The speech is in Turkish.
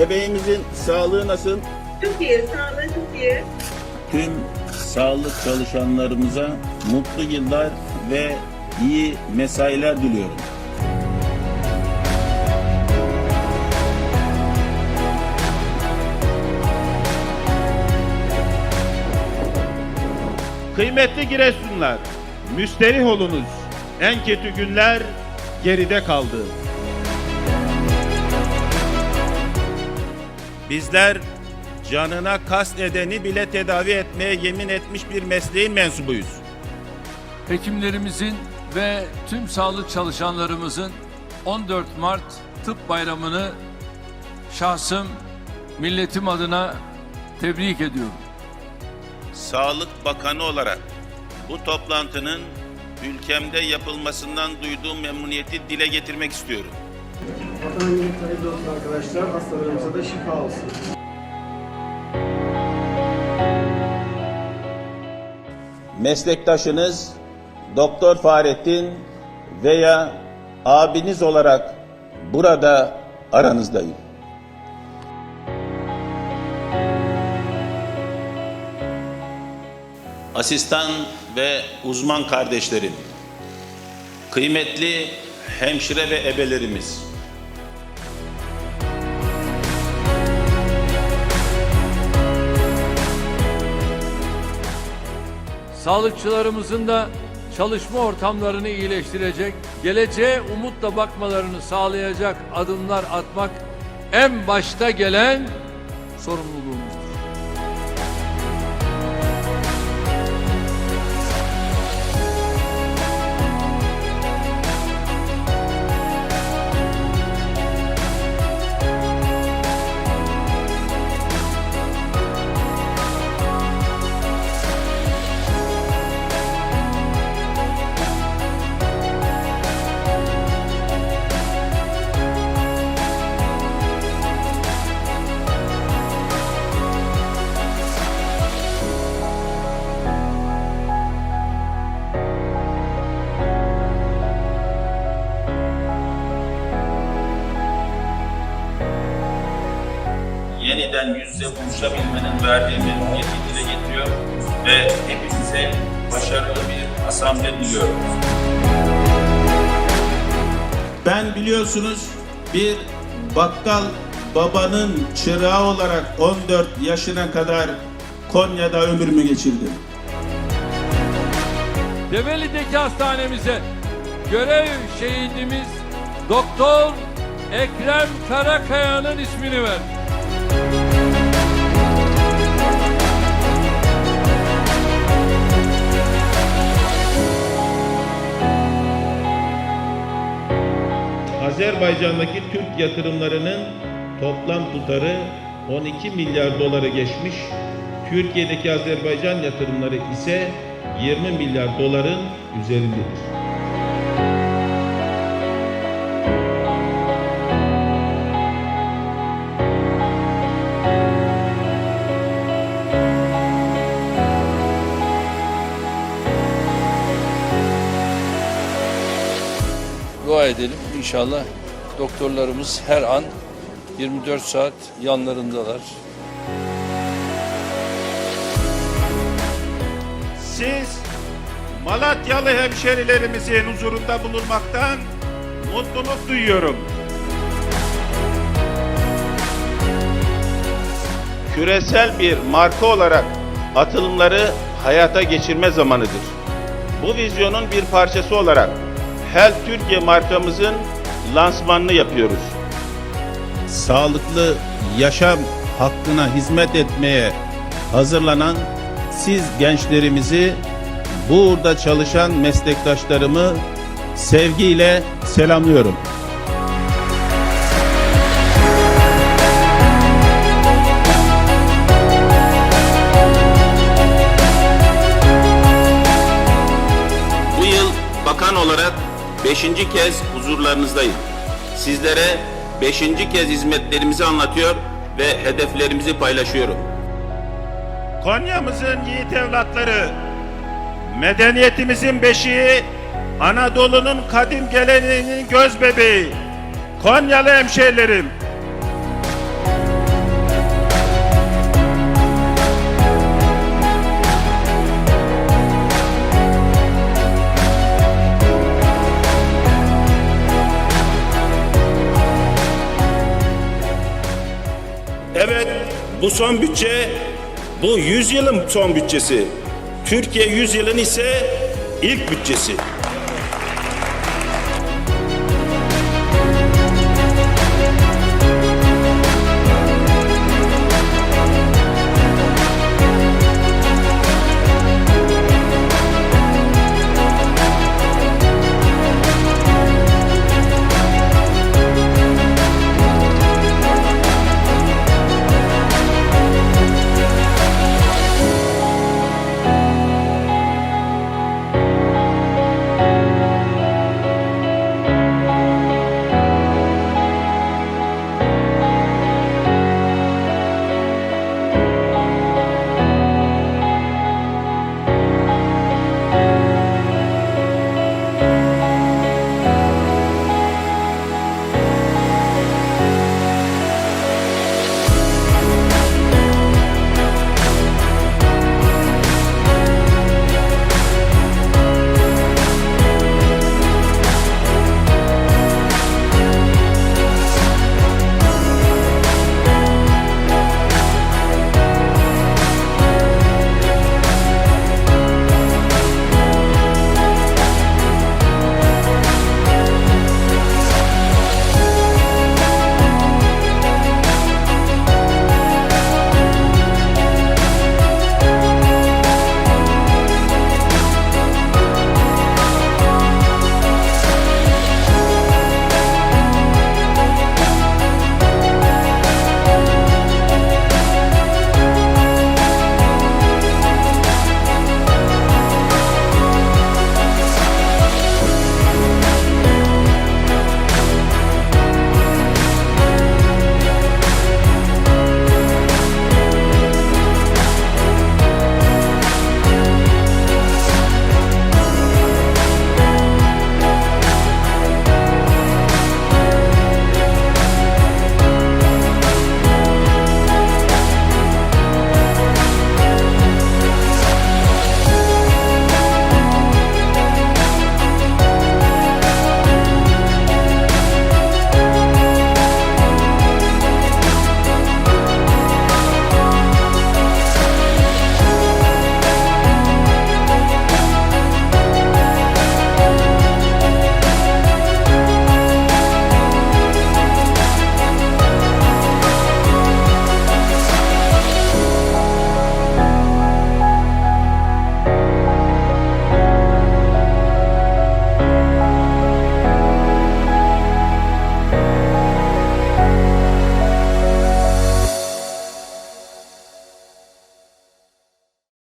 Bebeğimizin sağlığı nasıl? Çok iyi, sağlığı çok iyi. Tüm sağlık çalışanlarımıza mutlu yıllar ve iyi mesailer diliyorum. Kıymetli Giresunlar, müsterih olunuz. En kötü günler geride kaldı. Bizler canına kast edeni bile tedavi etmeye yemin etmiş bir mesleğin mensubuyuz. Hekimlerimizin ve tüm sağlık çalışanlarımızın 14 Mart Tıp Bayramı'nı şahsım, milletim adına tebrik ediyorum. Sağlık Bakanı olarak bu toplantının ülkemde yapılmasından duyduğum memnuniyeti dile getirmek istiyorum. Vatan millet hayırlı olsun arkadaşlar. Hastalarımıza da şifa olsun. Meslektaşınız Doktor Fahrettin veya abiniz olarak burada aranızdayım. Asistan ve uzman kardeşlerim, kıymetli hemşire ve ebelerimiz, Sağlıkçılarımızın da çalışma ortamlarını iyileştirecek, geleceğe umutla bakmalarını sağlayacak adımlar atmak en başta gelen sorumluluğumuzdur. Yeniden yüz yüze buluşabilmenin verdiği memnuniyeti dile getiriyor ve hepinize başarılı bir asamble diliyorum. Ben biliyorsunuz bir bakkal babanın çırağı olarak 14 yaşına kadar Konya'da ömrümü geçirdim. Develi'deki hastanemize görev şehidimiz Doktor Ekrem Karakaya'nın ismini ver. Azerbaycan'daki Türk yatırımlarının toplam tutarı 12 milyar doları geçmiş. Türkiye'deki Azerbaycan yatırımları ise 20 milyar doların üzerindedir. Edelim inşallah doktorlarımız her an 24 saat yanlarındalar. Siz Malatyalı hemşerilerimizin huzurunda bulunmaktan mutluluk duyuyorum. Küresel bir marka olarak atılımları hayata geçirme zamanıdır. Bu vizyonun bir parçası olarak Health Türkiye markamızın lansmanını yapıyoruz. Sağlıklı yaşam hakkına hizmet etmeye hazırlanan siz gençlerimizi, burada çalışan meslektaşlarımı sevgiyle selamlıyorum. Bu yıl bakan olarak beşinci kez huzurlarınızdayım. Sizlere beşinci kez hizmetlerimizi anlatıyor ve hedeflerimizi paylaşıyorum. Konya'mızın yiğit evlatları, medeniyetimizin beşiği, Anadolu'nun kadim geleneğinin göz bebeği, Konyalı hemşehrilerim. Bu son bütçe bu 100 yılın son bütçesi. Türkiye 100 yılın ise ilk bütçesi.